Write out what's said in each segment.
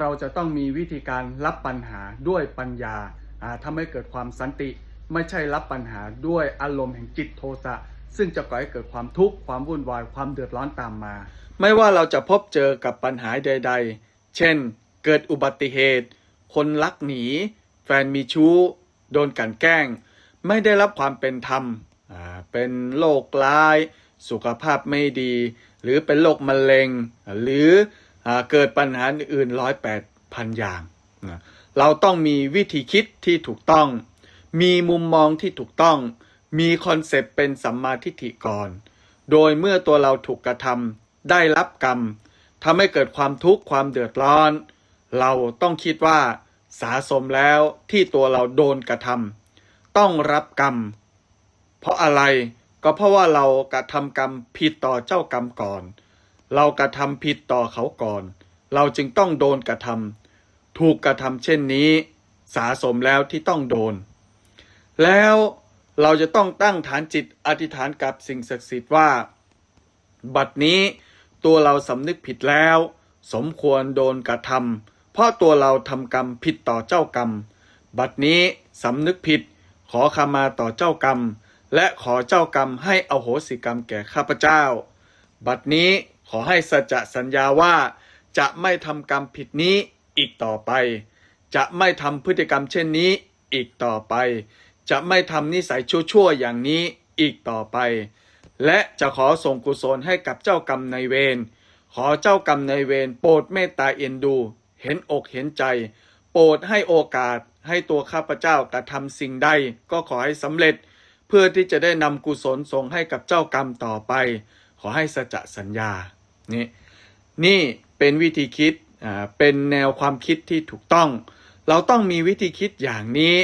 เราจะต้องมีวิธีการรับปัญหาด้วยปัญญาอ่าให้เกิดความสันติ ไม่ใช่รับปัญหาด้วยอารมณ์แห่งจิตโทสะซึ่งจะก่อให้เกิดความทุกข์ความวุ่นวายความเดือดร้อนตามมา ไม่ว่าเราจะพบเจอกับปัญหาใด ๆ เช่น เกิดอุบัติเหตุ คนลักหนี แฟนมีชู้ โดนกันแกล้ง ไม่ได้รับความเป็นธรรมเป็นโรคร้าย สุขภาพไม่ดี หรือเป็นโรคมะเร็ง หรือ เกิดปัญหาอื่นร้อยแปดพันอย่างนะเราต้องมีวิธีคิดที่ถูกต้อง มีมุมมองที่ถูกต้อง มีคอนเซปต์เป็นสัมมาทิฏฐิก่อน โดยเมื่อตัวเราถูกกระทำได้รับกรรมทำให้เกิดความทุกข์ความเดือดร้อน เราต้องคิดว่าสาสมแล้วที่ตัวเราโดนกระทำต้องรับกรรม เพราะอะไรก็เพราะว่าเรากระทำกรรมผิดต่อเจ้ากรรมก่อน เรากระทำผิดต่อเขาก่อน เราจึงต้องโดนกระทำถูกกระทำเช่นนี้ สาสมแล้วที่ต้องโดน แล้วเราจะต้องตั้งฐานจิตอธิษฐานกับสิ่งศักดิ์สิทธิ์ว่า บัดนี้ตัวเราสำนึกผิดแล้ว สมควรโดนกระทำเพราะตัวเราทำกรรมผิดต่อเจ้ากรรม บัดนี้สำนึกผิด ขอขมาต่อเจ้ากรรม และขอเจ้ากรรมให้อโหสิกรรมแก่ข้าพเจ้า บัดนี้ อให้สัจจะสัญญาว่า จะไม่ทำกรรมผิดนี้อีกต่อไป จะไม่ทำพฤติกรรมเช่นนี้อีกต่อไป จะไม่ทำนิสัยชั่วๆอย่างนี้อีกต่อไป และจะขอส่งกุศลให้กับเจ้ากรรมนายเวรขอเจ้ากรรมนายเวรโปรดเมตตาเอ็นดู เห็นอกเห็นใจ โปรดให้โอกาสให้ตัวข้าพเจ้ากระทำสิ่งใดก็ขอให้สำเร็จ เพื่อที่จะได้นำกุศลส่งให้กับเจ้ากรรมต่อไป ขอให้สัจจะสัญญา นี่นี่เป็นวิธีคิดอ่าเป็นแนวความคิดที่ถูกต้อง เราต้องมีวิธีคิดอย่างนี้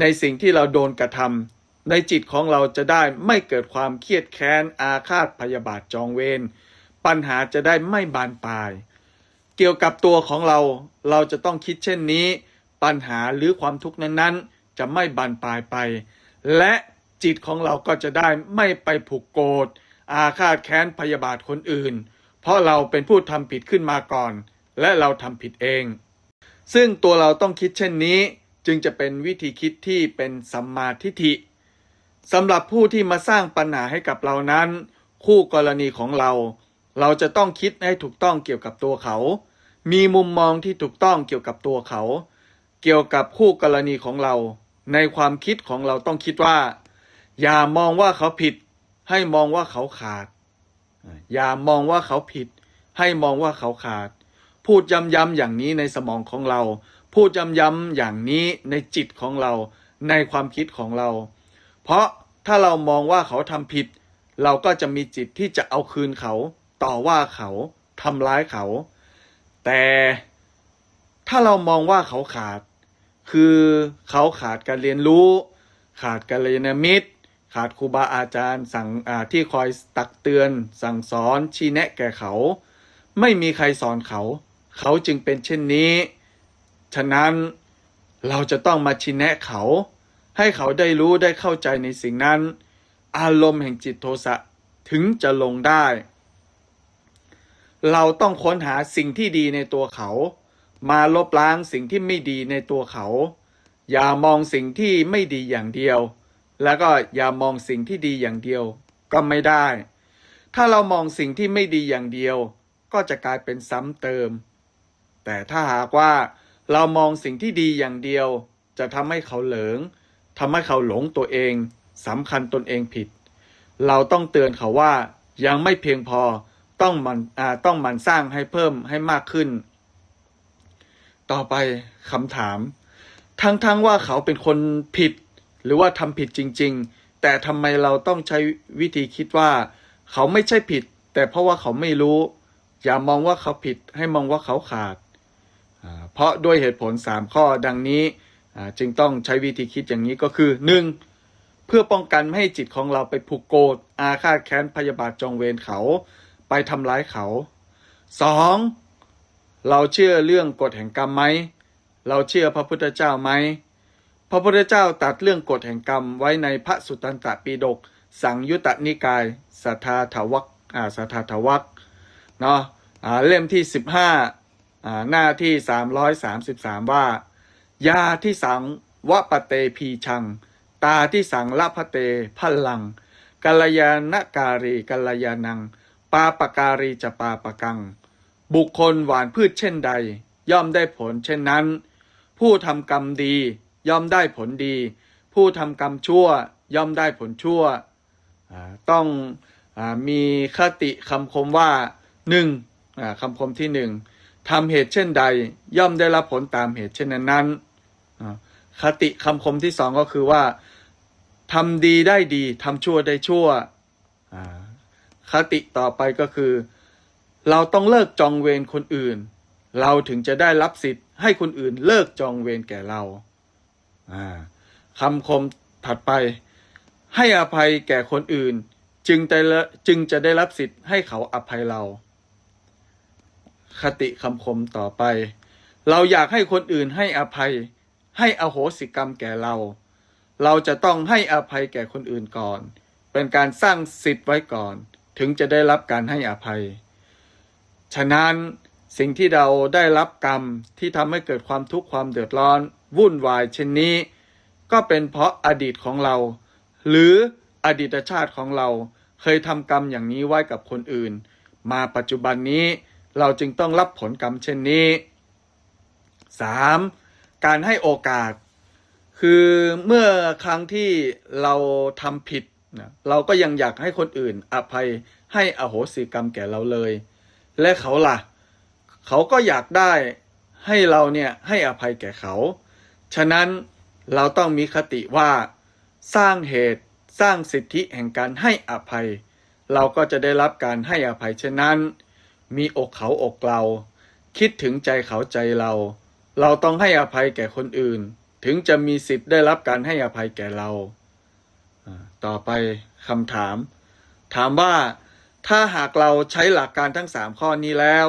ในสิ่งที่เราโดนกระทำในจิตของเราจะได้ไม่เกิดความเครียดแค้นอาฆาตพยาบาทจองเวรปัญหาจะได้ไม่บานปลาย เกี่ยวกับตัวของเราเราจะต้องคิดเช่นนี้ ปัญหาหรือความทุกข์นั้นๆ จะไม่บานปลายไป และจิตของเราก็จะได้ไม่ไปผูกโกรธอาฆาตแค้นพยาบาทคนอื่น ราะเราเป็นผู้ทำผิดขึ้นมาก่อน และเราทำผิดเอง ซึ่งตัวเราต้องคิดเช่นนี้ จึงจะเป็นวิธีคิดที่เป็นสัมมาทิฏฐิสำหรับผู้ที่มาสร้างปัญหาให้กับเรานั้น คู่กรณีของเรา เราจะต้องคิดให้ถูกต้องเกี่ยวกับตัวเขา มีมุมมองที่ถูกต้องเกี่ยวกับตัวเขา เกี่ยวกับคู่กรณีของเรา ในความคิดของเราต้องคิดว่า อย่ามองว่าเขาผิด ให้มองว่าเขาขาด อย่ามองว่าเขาผิด ให้มองว่าเขาขาด พูดย้ำๆอย่างนี้ในสมองของเรา พูดย้ำๆอย่างนี้ในจิตของเรา ในความคิดของเรา เพราะถ้าเรามองว่าเขาทำผิด เราก็จะมีจิตที่จะเอาคืนเขา ต่อว่าเขาทำร้ายเขา แต่ถ้าเรามองว่าเขาขาด คือเขาขาดการเรียนรู้ ขาดการเรียนมิตร ขาดครูบาอาจารย์สั่งที่คอยตักเตือน สั่งสอนชี้แนะแก่เขา ไม่มีใครสอนเขา เขาจึงเป็นเช่นนี้ ฉะนั้นเราจะต้องมาชี้แนะเขา ให้เขาได้รู้ได้เข้าใจในสิ่งนั้น อารมณ์แห่งจิตโทสะถึงจะลงได้ เราต้องค้นหาสิ่งที่ดีในตัวเขา มาลบล้างสิ่งที่ไม่ดีในตัวเขา อย่ามองสิ่งที่ไม่ดีอย่างเดียว แล้วก็อย่ามองสิ่งที่ดีอย่างเดียว ก็ไม่ได้ ถ้าเรามองสิ่งที่ไม่ดีอย่างเดียว ก็จะกลายเป็นซ้ำเติม แต่ถ้าหากว่าเรามองสิ่งที่ดีอย่างเดียว จะทำให้เขาเหลิงทำให้เขาหลงตัวเองสำคัญตนเองผิด เราต้องเตือนเขาว่ายังไม่เพียงพอต้องมันอ่าต้องมันสร้างให้เพิ่มให้มากขึ้น ต่อไปคำถาม ทั้งๆว่าเขาเป็นคนผิด หรือว่าทำผิดจริง ๆ แต่ทำไมเราต้องใช้วิธีคิดว่า เขาไม่ใช่ผิด แต่เพราะว่าเขาไม่รู้ อย่ามองว่าเขาผิดให้มองว่าเขาขาด เพราะด้วยเหตุผล 3 ข้อดังนี้จึงต้องใช้วิธีคิดอย่างนี้ก็คือ 1. เพื่อป้องกันไม่ให้จิตของเราไปผูกโกรธอาฆาตแค้นพยาบาทจองเวรเขา ไปทำร้ายเขา 2. เราเชื่อเรื่องกฎแห่งกรรมไหม เราเชื่อพระพุทธเจ้าไหม พระพุทธเจ้าตัดเรื่องกฎแห่งกรรมไว้ในพระสุตตันตปีฎกสังยุตตนิกายสัทธาถวักอ่าสัทธาถวักเนาะอ่าเล่มที่ 15อ่าหน้าที่ 333 ว่า ยาที่สังวะปะเตพีชัง ตาที่สังละพะเตพัลลังกัลยาณการีกัลยานัง ปาปการีจะปาปะกัง บุคคลหวานพืชเช่นใด ย่อมได้ผลเช่นนั้น ผู้ทำกรรมดี ย่อมได้ผลดี ผู้ทำกรรมชั่ว ย่อมได้ผลชั่ว ต้องอมีคติคำคมว่าหนึ่งคำคมที่หนึ่งทำเหตุเช่นใด ย่อมได้รับผลตามเหตุเช่นนั้นนั้นคติคำคมที่สองก็คือว่าทำดีได้ดีทำชั่วได้ชั่วคติต่อไปก็คือ เราต้องเลิกจองเวรคนอื่น เราถึงจะได้รับสิทธิ์ให้คนอื่นเลิกจองเวรแก่เรา คำคมถัดไป ให้อภัยแก่คนอื่น จึงได้ละจึงจะได้รับสิทธิ์ให้เขาอภัยเรา คติคำคมต่อไป เราอยากให้คนอื่นให้อภัย ให้อโหสิกรรมแก่เรา เราจะต้องให้อภัยแก่คนอื่นก่อน เป็นการสร้างสิทธิ์ไว้ก่อน ถึงจะได้รับการให้อภัย ฉะนั้นสิ่งที่เราได้รับกรรมที่ทำให้เกิดความทุกข์ความเดือดร้อน วุ่นวายเช่นนี้ ก็เป็นเพราะอดีตของเรา หรืออดีตชาติของเราเคยทำกรรมอย่างนี้ไว้กับคนอื่น มาปัจจุบันนี้เราจึงต้องรับผลกรรมเช่นนี้ 3. การให้โอกาส คือเมื่อครั้งที่เราทำผิดนะเราก็ยังอยากให้คนอื่น อภัยให้อโหสิกรรมแก่เราเลย และเขาล่ะ เขาก็อยากได้ให้เราเนี่ยให้อภัยแก่เขา ฉะนั้นเราต้องมีคติว่า สร้างเหตุสร้างสิทธิแห่งการให้อภัย เราก็จะได้รับการให้อภัยเช่นนั้น มีอกเขาอกเรา คิดถึงใจเขาใจเรา เราต้องให้อภัยแก่คนอื่น ถึงจะมีสิทธิ์ได้รับการให้อภัยแก่เราอ่าต่อไปคำถาม ถามว่าถ้าหากเราใช้หลักการทั้งสามข้อนี้แล้ว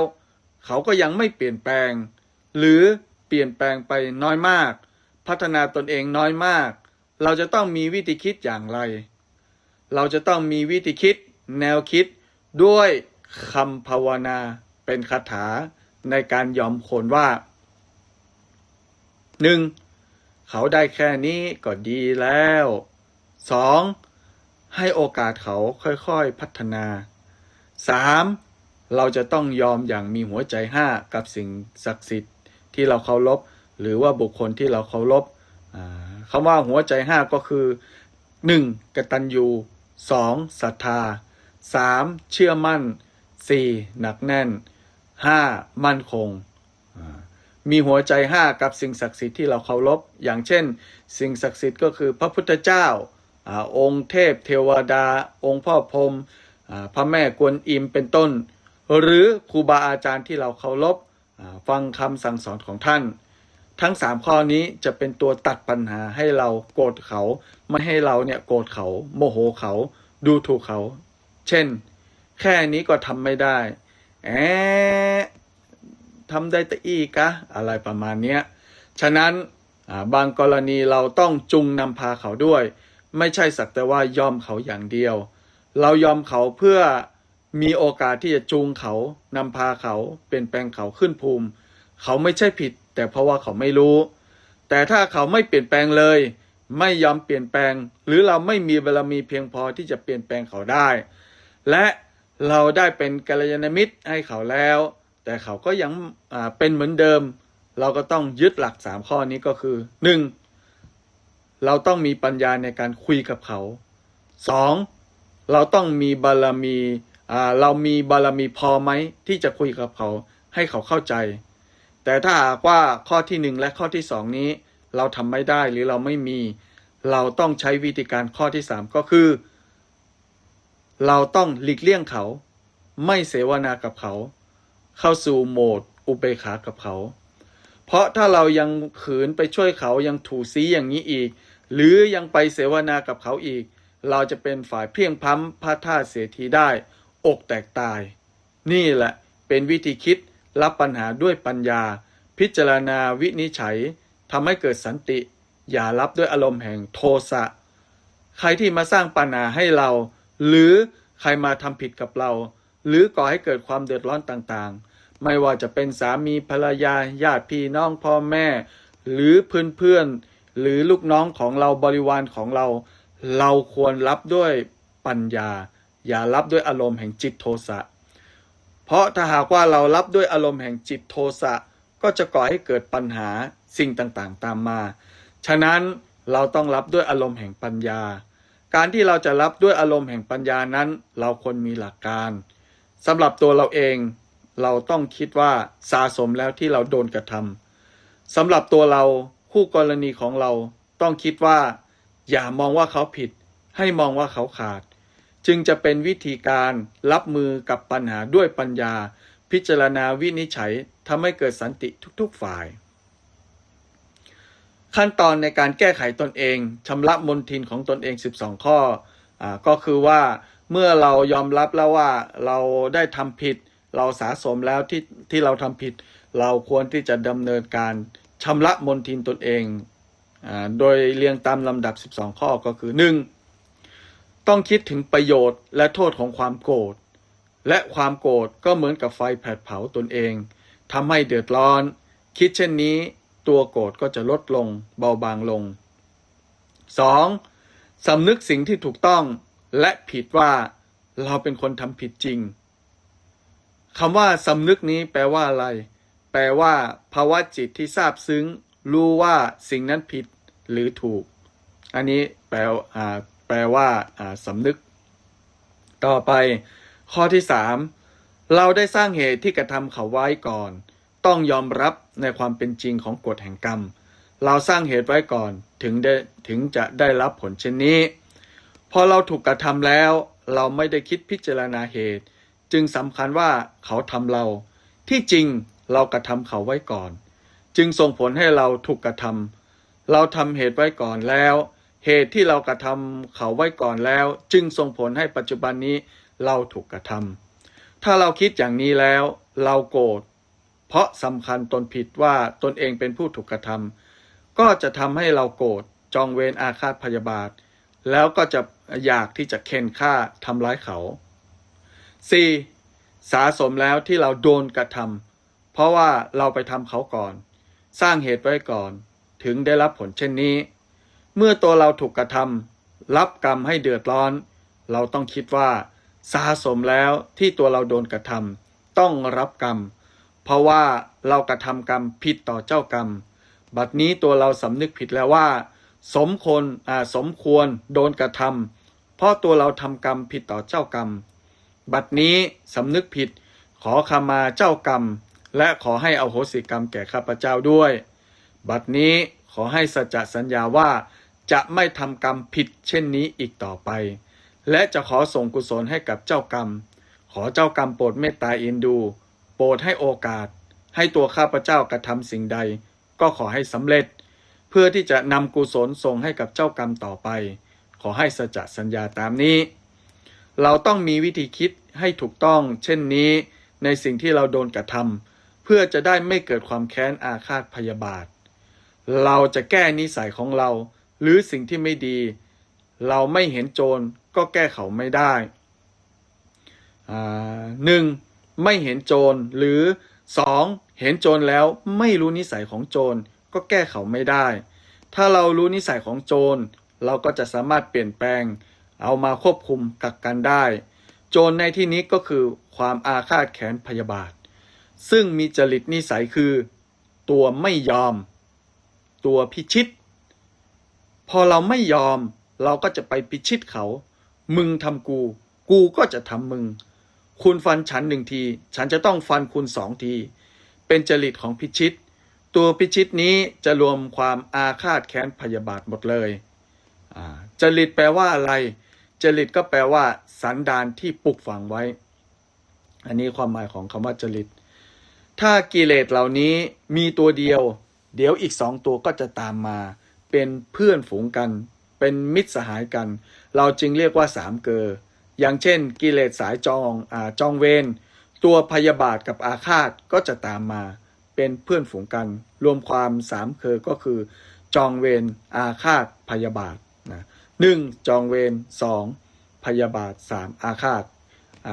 เขาก็ยังไม่เปลี่ยนแปลง หรือเปลี่ยนแปลงไปน้อยมาก พัฒนาตนเองน้อยมาก เราจะต้องมีวิธีคิดอย่างไร เราจะต้องมีวิธีคิดแนวคิดด้วยคำภาวนาเป็นคาถาในการยอมคนว่าหนึ่งเขาได้แค่นี้ก็ดีแล้วสองให้โอกาสเขาค่อยๆพัฒนาสามเราจะต้องยอมอย่างมีหัวใจห้ากับสิ่งศักดิ์สิทธิ์ที่เราเคารพ หรือว่าบุคคลที่เราเคารพอ่าคำว่าหัวใจห้าก็คือหนึ่งกตัญญูสองศรัทธาสามเชื่อมั่นสี่หนักแน่นห้ามั่นคง มีหัวใจห้ากับสิ่งศักดิ์สิทธิ์ที่เราเคารพอย่างเช่น สิ่งศักดิ์สิทธิ์ก็คือพระพุทธเจ้าอองค์เทพเทวดา องค์พ่อพรมพระแม่กวนอิมเป็นต้น หรือครูบาอาจารย์ที่เราเคารพฟังคำสั่งสอนของท่าน ทั้งสามข้อนี้จะเป็นตัวตัดปัญหาให้เราโกรธเขา ไม่ให้เราเนี่ยโกรธเขา โมโหเขา ดูถูกเขา เช่น แค่นี้ก็ทำไม่ได้แอะทำได้แต่อีกะอะไรประมาณเนี้ยฉะนั้นบางกรณีเราต้องจุงนำพาเขาด้วย ไม่ใช่สักแต่ว่ายอมเขาอย่างเดียว เรายอมเขาเพื่อมีโอกาสที่จะจูงเขานำพาเขา เปลี่ยนแปลงเขาขึ้นภูมิ เขาไม่ใช่ผิด แต่เพราะว่าเขาไม่รู้ แต่ถ้าเขาไม่เปลี่ยนแปลงเลย ไม่ยอมเปลี่ยนแปลง หรือเราไม่มีบารมีเพียงพอที่จะเปลี่ยนแปลงเขาได้ และเราได้เป็นกัลยาณมิตรให้เขาแล้ว แต่เขาก็ยังเป็นเหมือนเดิม เราก็ต้องยึดหลักสามข้อนี้ก็คือหนึ่งเราต้องมีปัญญาในการคุยกับเขาสองเราต้องมีบารมีเรามีบารมีพอไหมที่จะคุยกับเขาให้เขาเข้าใจ แต่ถ้าหากว่าข้อที่หนึ่งและข้อที่สองนี้ เราทำไม่ได้หรือเราไม่มี เราต้องใช้วิธีการข้อที่สามก็คือ เราต้องหลีกเลี่ยงเขา ไม่เสวนากับเขา เข้าสู่โหมดอุเบกขากับเขา เพราะถ้าเรายังขืนไปช่วยเขายังถูซีอย่างนี้อีก หรือยังไปเสวนากับเขาอีก เราจะเป็นฝ่ายเพียงพล้ำพระท่าเสียทีได้ อกแตกตาย นี่แหละเป็นวิธีคิด รับปัญหาด้วยปัญญา พิจารณาวินิจฉัยทำให้เกิดสันติ อย่ารับด้วยอารมณ์แห่งโทสะใครที่มาสร้างปัญหาให้เรา หรือใครมาทำผิดกับเรา หรือก่อให้เกิดความเดือดร้อนต่างๆ ไม่ว่าจะเป็นสามีภรรยาญาติพี่น้องพ่อแม่ หรือเพื่อนๆหรือลูกน้องของเราบริวารของเรา เราควรรับด้วยปัญญา อย่ารับด้วยอารมณ์แห่งจิตโทสะ เพราะถ้าหากว่าเรารับด้วยอารมณ์แห่งจิตโทสะก็จะก่อให้เกิดปัญหาสิ่งต่างๆ ตามมา ฉะนั้นเราต้องรับด้วยอารมณ์แห่งปัญญา การที่เราจะรับด้วยอารมณ์แห่งปัญญานั้น เราควรมีหลักการสำหรับตัวเราเองเราต้องคิดว่าสะสมแล้วที่เราโดนกระทำสำหรับตัวเราคู่กรณีของเราต้องคิดว่า อย่ามองว่าเขาผิด ให้มองว่าเขาขาด จึงจะเป็นวิธีการรับมือกับปัญหาด้วยปัญญา พิจารณาวินิจฉัยทำให้เกิดสันติทุกๆฝ่าย ขั้นตอนในการแก้ไขตนเองชำระมนทินของตนเอง 12 ข้ออก็คือว่าเมื่อเรายอมรับแล้วว่าเราได้ทำผิด เราสาสมแล้วที่ที่เราทำผิด เราควรที่จะดำเนินการชำระมนทินตนเองอโดยเรียงตามลำดับ 12 ข้อก็คือ 1. ต้องคิดถึงประโยชน์และโทษของความโกรธ และความโกรธก็เหมือนกับไฟแผดเผาตนเองทำให้เดือดร้อน คิดเช่นนี้ ตัวโกรธก็จะลดลง เบาบางลง 2. สำนึกสิ่งที่ถูกต้อง และผิดว่าเราเป็นคนทำผิดจริงคำว่าสำนึกนี้แปลว่าอะไร แปลว่า ภาวะจิตที่ซาบซึ้ง รู้ว่าสิ่งนั้นผิดหรือถูก อันนี้แปลอ่า แปลว่าสำนึก ต่อไป ข้อที่3เราได้สร้างเหตุที่กระทำเขาไว้ก่อน ต้องยอมรับในความเป็นจริงของกฎแห่งกรรม เราสร้างเหตุไว้ก่อนถึงได้ถึงจะได้รับผลเช่นนี้ พอเราถูกกระทำแล้ว เราไม่ได้คิดพิจารณาเหตุ จึงสำคัญว่าเขาทำเรา ที่จริงเรากระทำเขาไว้ก่อน จึงส่งผลให้เราถูกกระทำเราทำเหตุไว้ก่อนแล้ว เหตุที่เรากระทำเขาไว้ก่อนแล้ว จึงส่งผลให้ปัจจุบันนี้เราถูกกระทำถ้าเราคิดอย่างนี้แล้ว เราโกรธเพราะสำคัญตนผิดว่าตนเองเป็นผู้ถูกกระทำก็จะทำให้เราโกรธจองเวรอาฆาตพยาบาท แล้วก็จะอยากที่จะเค้นฆ่าทำร้ายเขา 4. สาสมแล้วที่เราโดนกระทำเพราะว่าเราไปทำเขาก่อน สร้างเหตุไว้ก่อน ถึงได้รับผลเช่นนี้ เมื่อตัวเราถูกกระทำรับกรรมให้เดือดร้อน เราต้องคิดว่าสาสมแล้วที่ตัวเราโดนกระทำต้องรับกรรม เพราะว่าเรากระทำกรรมผิดต่อเจ้ากรรม บัดนี้ตัวเราสำนึกผิดแล้วว่า สมคนอ่าสมควรโดนกระทำเพราะตัวเราทำกรรมผิดต่อเจ้ากรรม บัดนี้สำนึกผิด ขอขมาเจ้ากรรม และขอให้อโหสิกรรมแก่ข้าพเจ้าด้วย บัดนี้ขอให้สัจจสัญญาว่า จะไม่ทำกรรมผิดเช่นนี้อีกต่อไป และจะขอส่งกุศลให้กับเจ้ากรรม ขอเจ้ากรรมโปรดเมตตาเอ็นดู โปรดให้โอกาส ให้ตัวข้าพเจ้ากระทำสิ่งใด ก็ขอให้สำเร็จ เพื่อที่จะนำกุศลส่งให้กับเจ้ากรรมต่อไป ขอให้สัจจะสัญญาตามนี้ เราต้องมีวิธีคิดให้ถูกต้อง เช่นนี้ในสิ่งที่เราโดนกระทำเพื่อจะได้ไม่เกิดความแค้นอาฆาตพยาบาท เราจะแก้นิสัยของเรา หรือสิ่งที่ไม่ดี เราไม่เห็นโจรก็แก้เขาไม่ได้หนึ่งไม่เห็นโจรหรือสองเห็นโจรแล้วไม่รู้นิสัยของโจรก็แก้เขาไม่ได้ ถ้าเรารู้นิสัยของโจรเราก็จะสามารถเปลี่ยนแปลง เอามาควบคุมกักกันได้ โจรในที่นี้ก็คือความอาฆาตแค้นพยาบาท ซึ่งมีจริตนิสัยคือ ตัวไม่ยอม ตัวพิชิต พอเราไม่ยอมเราก็จะไปพิชิตเขา มึงทำกู กูก็จะทำมึง คุณฟันฉันหนึ่งที ฉันจะต้องฟันคุณสองที เป็นจริตของพิชิต ตัวพิชิตนี้จะรวมความอาฆาตแค้นพยาบาทหมดเลยจริตแปลว่าอะไร จริตก็แปลว่า สันดานที่ปลุกฝังไว้ อันนี้ความหมายของคำว่าจริต ถ้ากิเลสเหล่านี้มีตัวเดียว เดี๋ยวอีกสองตัวก็จะตามมา เป็นเพื่อนฝูงกัน เป็นมิตรสหายกัน เราจึงเรียกว่าสามเกออย่างเช่น กิเลสสายจองอจองเวรตัวพยาบาทกับอาฆาตก็จะตามมา เป็นเพื่อนฝูงกัน รวมความสามเคอก็คือ จองเวรอาฆาตพยาบาทนะหนึ่งจองเวรสองพยาบาทสามอาฆาต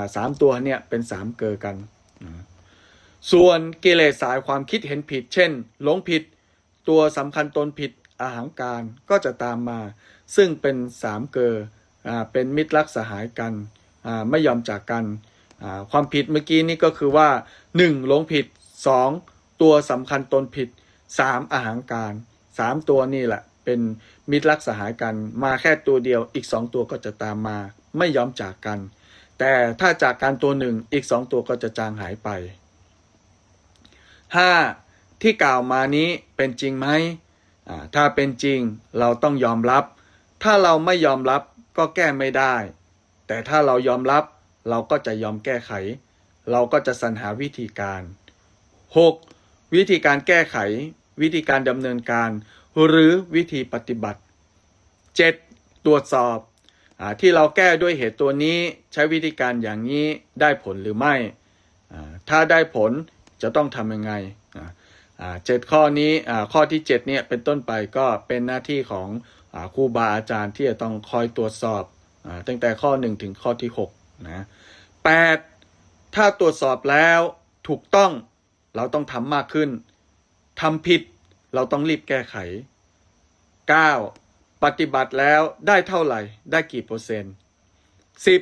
าสามตัวเนี่ยเป็นสามเกอกันนะส่วนกิเลสสายความคิดเห็นผิด เช่น หลงผิด ตัวสำคัญตนผิด อาหังการก็จะตามมา ซึ่งเป็นสามเกออ่าเป็นมิตรรักสหายกันไม่ยอมจากกัน ความผิดเมื่อกี้นี้ก็คือว่า 1. หลงผิด 2. ตัวสำคัญตนผิด 3. อาหังการ 3 ตัวนี่แหละ เป็นมิตรรักสหายกัน มาแค่ตัวเดียวอีก 2 ตัวก็จะตามมา ไม่ยอมจากกัน แต่ถ้าจากการตัวหนึ่งอีก 2 ตัวก็จะจางหายไป 5. ที่กล่าวมานี้เป็นจริงไหม ถ้าเป็นจริงเราต้องยอมรับ ถ้าเราไม่ยอมรับก็แก้ไม่ได้ แต่ถ้าเรายอมรับเราก็จะยอมแก้ไข เราก็จะสรรหาวิธีการ 6. วิธีการแก้ไข วิธีการดำเนินการ หรือวิธีปฏิบัติ 7. ตรวจสอบอที่เราแก้ด้วยเหตุตัวนี้ใช้วิธีการอย่างนี้ได้ผลหรือไม่ ถ้าได้ผลจะต้องทำยังไง เจ็ดข้อนี้ข้อที่7เนี่ยเป็นต้นไปก็เป็นหน้าที่ของอครูบาอาจารย์ที่จะต้องคอยตรวจสอบอตั้งแต่ข้อ 1 ถึงข้อที่6นะแปดถ้าตรวจสอบแล้วถูกต้องเราต้องทำมากขึ้นทำผิดเราต้องรีบแก้ไข 9. ปฏิบัติแล้วได้เท่าไหร่ ได้กี่เปอร์เซ็นต์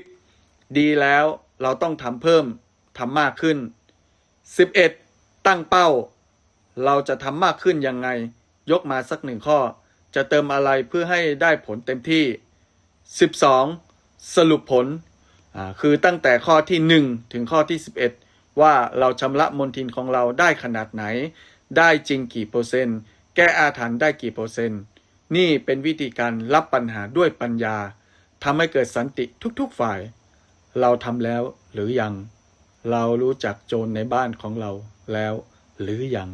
10. ดีแล้วเราต้องทำเพิ่มทำมากขึ้น 11. ตั้งเป้า เราจะทำมากขึ้นยังไง ยกมาสักหนึ่งข้อ จะเติมอะไรเพื่อให้ได้ผลเต็มที่ 12. สรุปผล คือตั้งแต่ข้อที่ 1 ถึงข้อที่ 11 ว่าเราชำระมนทินของเราได้ขนาดไหน ได้จริงกี่เปอร์เซ็นต์ แก้อาถรรพ์ได้กี่เปอร์เซ็นต์ นี่เป็นวิธีการรับปัญหาด้วยปัญญาทำให้เกิดสันติทุกๆฝ่าย เราทำแล้วหรือยัง เรารู้จักโจรในบ้านของเราแล้วหรือยัง